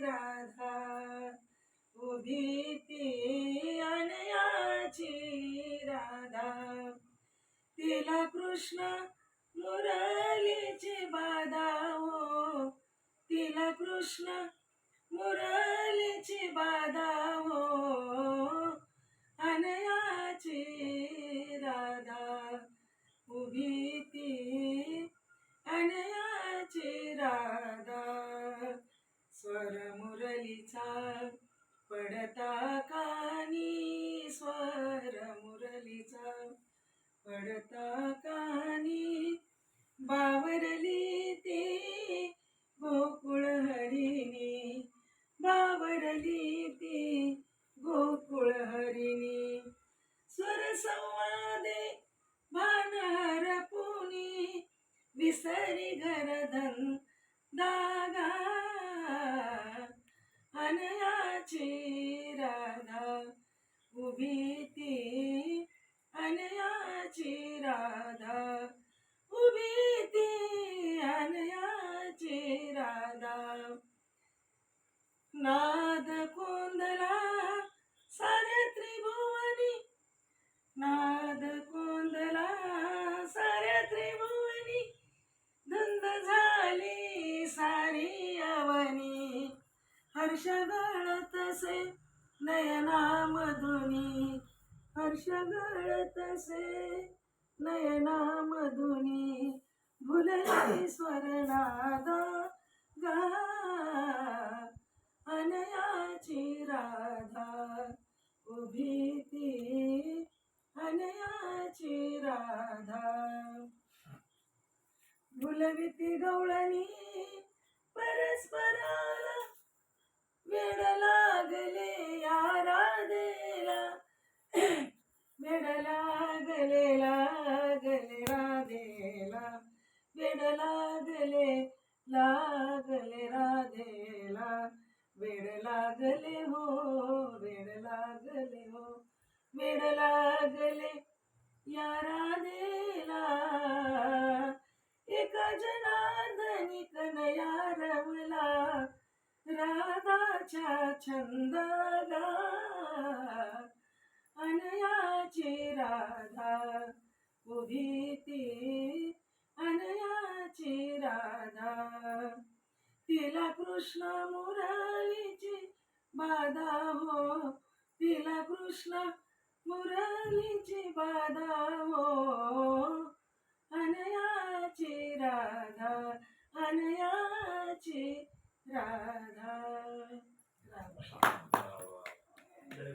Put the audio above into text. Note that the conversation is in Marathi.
राधा उभी ती अनयाची राधा. तिला कृष्ण मुरलीची बाधा हो तिला कृष्ण मुरलीची बाधा हो स्वर मुरलीचा पडता कानी. स्वर मुरलीचा पडता कानी. बावरली ती गोकुळ हरिणी. बावरली ती गोकुळ हरिणी. स्वर संवादे भानहर पुनी. विसरी घरधन दागा. अनयाची राधा उभी ती अनयाची राधा उभी ती अनयाची राधा नाद को हर्ष गळतसे नयनामधुनी. हर्ष गळतसे नयनामधुनी. भुलई स्वरनादा गा अनयाची राधा उभी ती. अनयाची राधा. भुलविती गवळणी परस्पराला वेड लागले लागले राधेला. वेड लागले लागले राधेला. वेड लागले हो वेड लागले हो. वेड लागले या राधेला. एका जनार्दनी कनया रमला. राधाच्या छंदगा अनयाची राधा उभी ती अनयाची राधा. तिला कृष्ण मुरालीची बाधा हो. तिला कृष्ण मुरालीची बाधा हो. अनयाची राधा अनयाची राधा. राधा